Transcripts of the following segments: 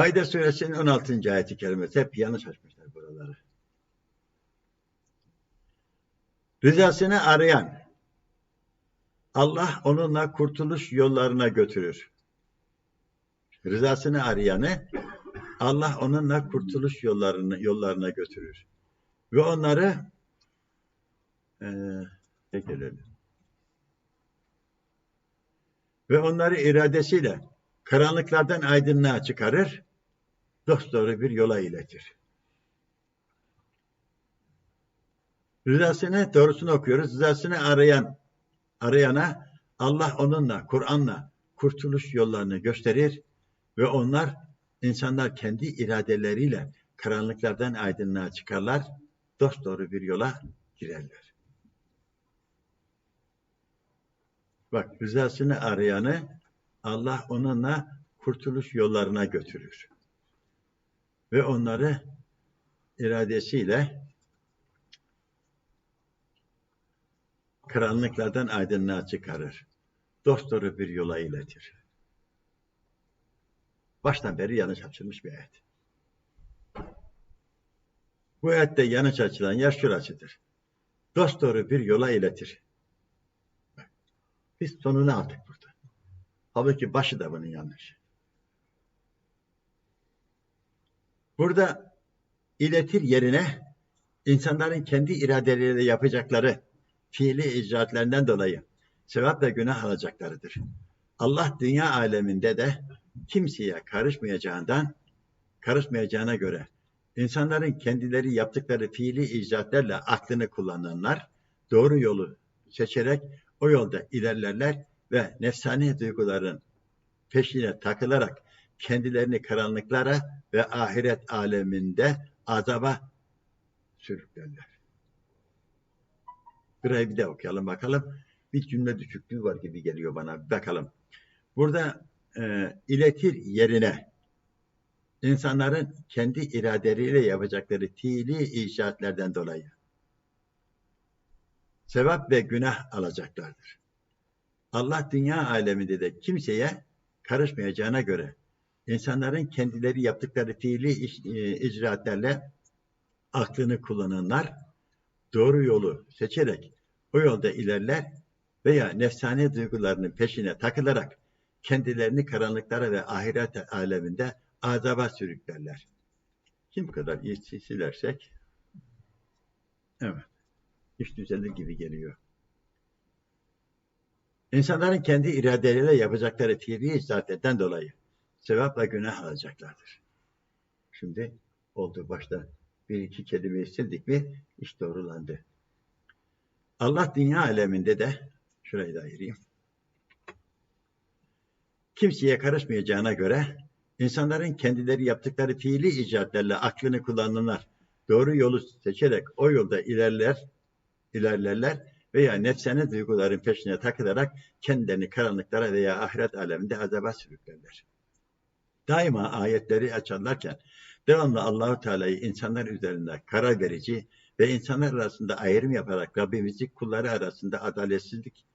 Maide suresinin 16. ayeti kerimesi hep yanlış açmışlar buraları. Rızasını arayan Allah onunla kurtuluş yollarına götürür. Rızasını arayanı Allah onunla kurtuluş yollarına, yollarına götürür. Ve onları eee gelelim. Ve onları iradesiyle karanlıklardan aydınlığa çıkarır, dosdoğru bir yola iletir. Rızasını, doğrusunu okuyoruz. Rızasını arayan, arayana Allah onunla, Kur'an'la kurtuluş yollarını gösterir ve onlar, insanlar kendi iradeleriyle karanlıklardan aydınlığa çıkarlar, dosdoğru bir yola girerler. Bak, rızasını arayanı Allah onunla kurtuluş yollarına götürür. Ve onları iradesiyle karanlıklardan aydınlığa çıkarır. Dosdoğru bir yola iletir. Baştan beri yanlış açılmış bir ayet. Bu ayette yanlış açılan yer şurasıdır. Dosdoğru bir yola iletir. Biz sonunu aldık burada. Halbuki başı da bunun yanlış. Burada iletir yerine insanların kendi iradeleriyle yapacakları fiili icraatlarından dolayı sevap ve günah alacaklarıdır. Allah dünya aleminde de kimseye karışmayacağından, karışmayacağına göre insanların kendileri yaptıkları fiili icraatlerle aklını kullananlar doğru yolu seçerek o yolda ilerlerler ve nefsani duyguların peşine takılarak kendilerini karanlıklara ve ahiret aleminde azaba sürüklerler. Burayı bir de okuyalım bakalım. Bir cümle düşüklüğü var gibi geliyor bana. Bakalım. Burada e, iletir yerine insanların kendi iradeleriyle yapacakları fiili icraatlerden dolayı sevap ve günah alacaklardır. Allah dünya aleminde de kimseye karışmayacağına göre insanların kendileri yaptıkları fiili e, icraatlerle aklını kullananlar doğru yolu seçerek o yolda ilerler veya nefsani duygularının peşine takılarak kendilerini karanlıklara ve ahiret aleminde azaba sürüklerler. Kim kadar iyi silersek evet iş düzelir gibi geliyor. İnsanların kendi iradeleriyle yapacakları fiili icraatlerden dolayı sevap ve günah alacaklardır. Şimdi oldu başta bir iki kelimeyi sildik mi iş doğrulandı. Allah dünya aleminde de şurayı da ayırayım. Kimseye karışmayacağına göre insanların kendileri yaptıkları fiili icraatlerle aklını kullananlar doğru yolu seçerek o yolda ilerler, ilerlerler veya nefsani duyguların peşine takılarak kendilerini karanlıklara veya ahiret aleminde azaba sürüklerler. Daima ayetleri açarlarken devamlı Allahu Teala'yı insanlar üzerinde karar verici ve insanlar arasında ayrım yaparak Rabbimizi kulları arasında adaletsizlik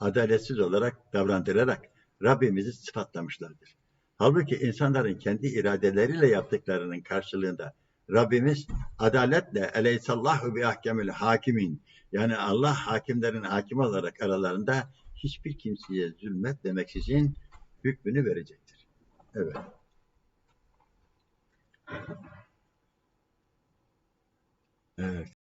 adaletsiz olarak davrandırarak Rabbimizi sıfatlamışlardır. Halbuki insanların kendi iradeleriyle yaptıklarının karşılığında Rabbimiz adaletle eleysallahu bi ahkemül hakimin yani Allah hakimlerin hakim olarak aralarında hiçbir kimseye zulmet demeksizin hükmünü verecektir. Evet. Evet.